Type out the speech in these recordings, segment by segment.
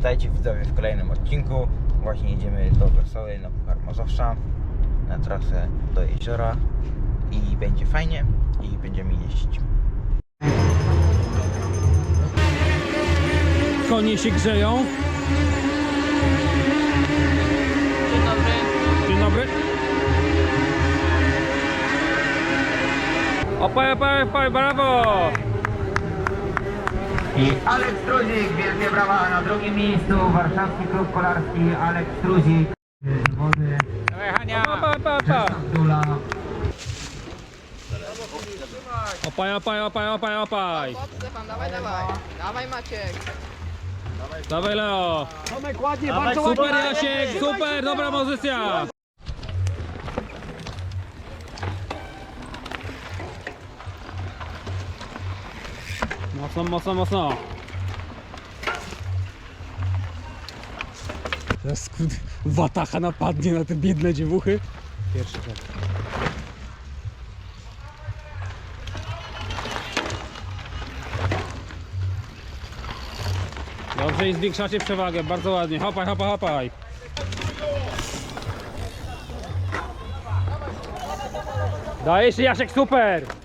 Witajcie widzowie w kolejnym odcinku. Właśnie jedziemy do Wesołej na Puchar Mazowsza na trasę do jeziora i będzie fajnie i będziemy jeździć. Konie się grzeją. Dzień dobry. Dzień dobry. Opaj, opaj, opaj, brawo! I Aleks Struzik, wielkie brawa na drugim miejscu. Warszawski Klub Kolarski Aleks Struzik. Wody Opaj, opaj, opaj. Dula. Opaj, opaj, opaj, opaj, opaj. Stefan, dawaj, dawaj. Dawaj Maciek. Dawaj Leo. Tomek ładnie, Super Jasiek, super, dobra pozycja. Mocno, mocno, mocno. Teraz kurde, watacha napadnie na te biedne dziewuchy. Pierwszy rzut. Dobrze i zwiększacie przewagę, bardzo ładnie. Hopaj, hopaj, hopaj. Dajesz Jasiek, super!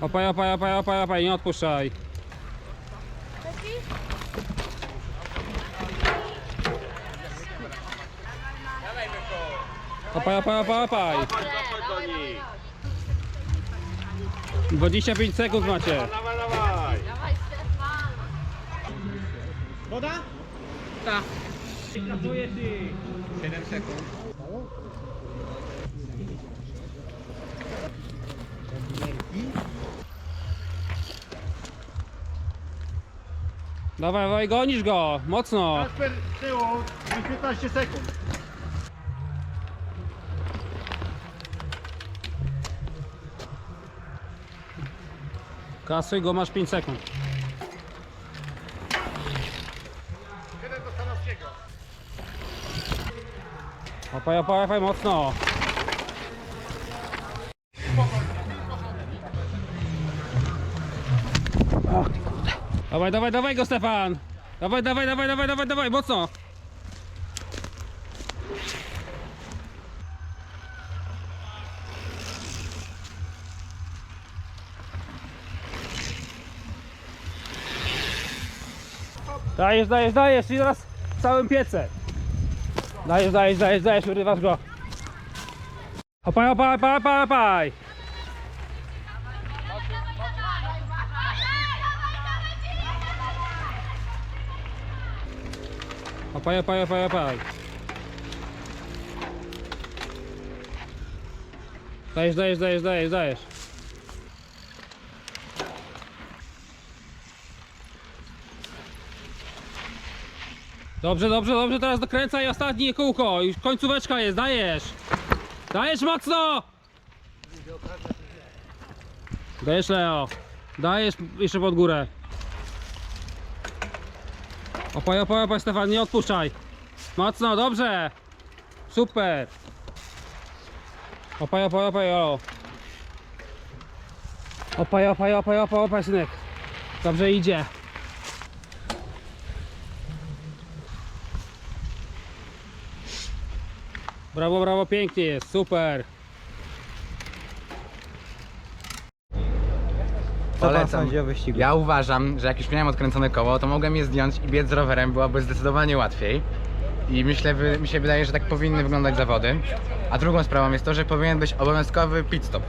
Opaj, opaj, opaj, opaj, opaj, nie odpuszczaj. Opaj, opaj, opaj, opaj. 25 sekund macie. Dawaj, Stefan. Woda? Tak. Dawaj, dawaj, gonisz go, mocno. Kasper z tyłu, i 15 sekund. Kasuj go, masz 5 sekund. Jeden do Stanowskiego. Opaj, opaj, mocno. Dawaj, dawaj, dawaj go Stefan! Dawaj, dawaj, dawaj, dawaj, dawaj, dawaj, mocno! Dajesz, dajesz, dajesz i teraz całym piece. Dajesz, dajesz, dajesz, dajesz, urywasz go. Opaj, opaj, opaj, opaj, opaj. Opaj, opaj, opaj, opaj. Dajesz, dajesz, dajesz, dajesz, dajesz. Dobrze, dobrze, dobrze, teraz dokręcaj ostatnie kółko. Już końcóweczka jest, dajesz. Dajesz mocno! Dajesz Leo. Dajesz jeszcze pod górę. Opaj, opaj, opaj Stefan, nie odpuszczaj. Mocno, dobrze. Super. Opaj, opaj, opaj, o. Opaj, opaj, opaj, opaj, opaj, synek. Dobrze idzie. Brawo, brawo, pięknie jest, super. Co pan Polecam. sądzi o wyścigu? Ja uważam, że jak już miałem odkręcone koło, to mogłem je zdjąć i biec z rowerem byłoby zdecydowanie łatwiej. I myślę, wy- mi się wydaje, że tak powinny wyglądać zawody. A drugą sprawą jest to, że powinien być obowiązkowy pit stop.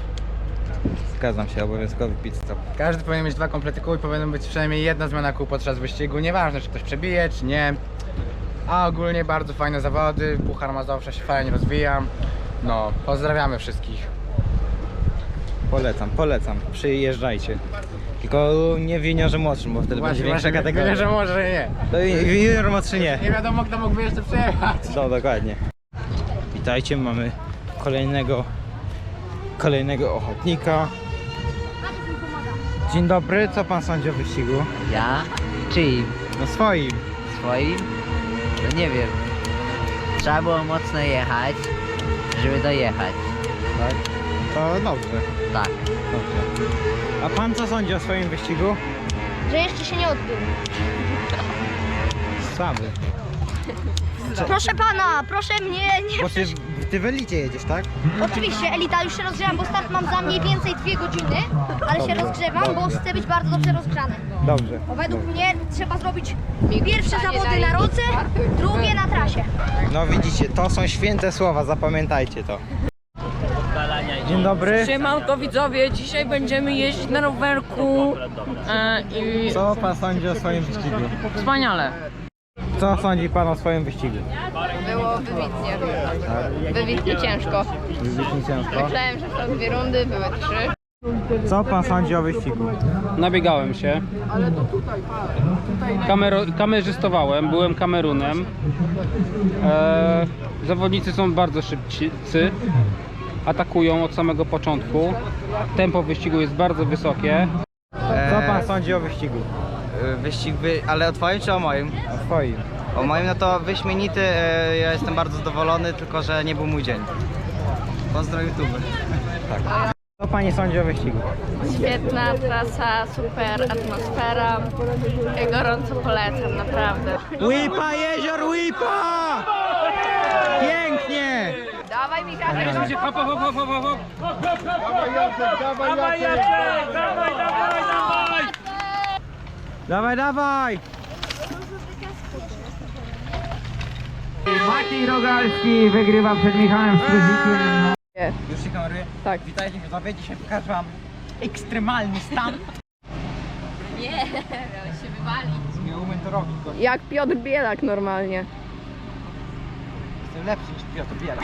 Zgadzam się, obowiązkowy pit stop. Każdy powinien mieć dwa komplety kół i powinna być przynajmniej jedna zmiana kół podczas wyścigu. Nieważne, czy ktoś przebije, czy nie. A ogólnie bardzo fajne zawody. Puchar Mazowsza się fajnie rozwija. No, pozdrawiamy wszystkich. Polecam, polecam. Przyjeżdżajcie. Tylko nie w juniorze młodszym, bo wtedy będzie większa kategoria. że może nie. To i- w junior młodszy nie. Nie wiadomo, kto mógłby jeszcze przejechać. No dokładnie. Witajcie, mamy kolejnego kolejnego ochotnika. Dzień dobry, co pan sądzi o wyścigu? Ja? Czyim? No swoim. Swoim? No nie wiem. Trzeba było mocno jechać. żeby dojechać. Tak? To dobrze. Tak. Dobrze. A pan co sądzi o swoim wyścigu? Że jeszcze się nie odbył. Słaby. Proszę pana, proszę mnie nie... Bo ty, ty w elicie jedziesz, tak? Oczywiście, Elita, już się rozgrzewam, bo start mam za mniej więcej dwie godziny, ale się Dobrze, rozgrzewam, bo chcę być bardzo dobrze rozgrzany. Dobrze. Bo według mnie trzeba zrobić pierwsze zawody na na roce, drugie na trasie. No widzicie, to są święte słowa, zapamiętajcie to. Dzień dobry. Siemanko widzowie, dzisiaj będziemy jeździć na rowerku e, i Co pan sądzi o swoim wyścigu? wspaniale. Co sądzi pan o swoim wyścigu? Było wybitnie. Wybitnie ciężko. Wybitnie ciężko. Myślałem, że są dwie rundy, były trzy. Co pan sądzi o wyścigu? Nabiegałem się. Kamero, kamerzystowałem, byłem kamerunem. E, zawodnicy są bardzo szybcy. Atakują od samego początku. Tempo wyścigu jest bardzo wysokie. Co pan sądzi o wyścigu? E, Wyścig, wy... ale o twoim czy o moim? O swoim. O moim no to wyśmienity, e, ja jestem bardzo zadowolony, tylko że nie był mój dzień. Pozdro YouTube. Co pani sądzi o wyścigu? Świetna trasa, super atmosfera. Gorąco polecam, naprawdę. Łypa, jezior, łypa! Pięknie! Dawaj Michał, Hop, hop, hop, hop, hop, hop. Dawaj, Jacek, dawaj, Dawaj, dawaj! Maciej Rogalski wygrywa przed Michałem Struzikiem. Już się kameruje? Tak. Witajcie widzowie, dzisiaj pokażę wam ekstremalny stan. Nie, miałeś się wywalić. Nie umiem to robić, bo Jak Piotr Bielak normalnie. jestem lepszy niż Piotr Biela.